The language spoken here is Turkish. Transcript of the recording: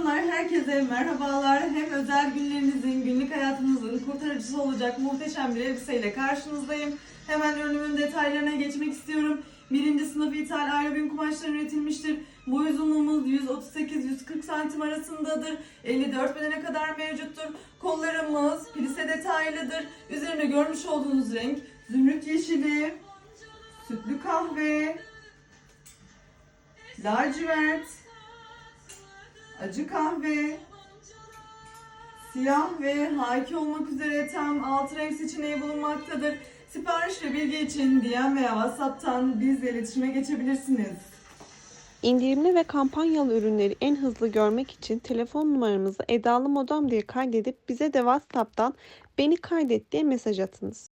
Hanımlar herkese merhabalar. Hem özel günlerinizin, günlük hayatınızın kurtarıcısı olacak muhteşem bir elbiseyle karşınızdayım. Hemen ürünümün detaylarına geçmek istiyorum. Birinci sınıf ithal aerobin kumaştan üretilmiştir. Boy uzunluğumuz 138-140 santim arasındadır. 54 bedene kadar mevcuttur. Kollarımız plise detaylıdır. Üzerinde görmüş olduğunuz renk zümrüt yeşili, sütlü kahve, lacivert, acı kahve, siyah ve haki olmak üzere tam altı renk seçeneği bulunmaktadır. Sipariş ve bilgi için DM veya WhatsApp'tan bizle iletişime geçebilirsiniz. İndirimli ve kampanyalı ürünleri en hızlı görmek için telefon numaramızı Edalı Modam diye kaydedip bize de WhatsApp'tan beni kaydet diye mesaj atınız.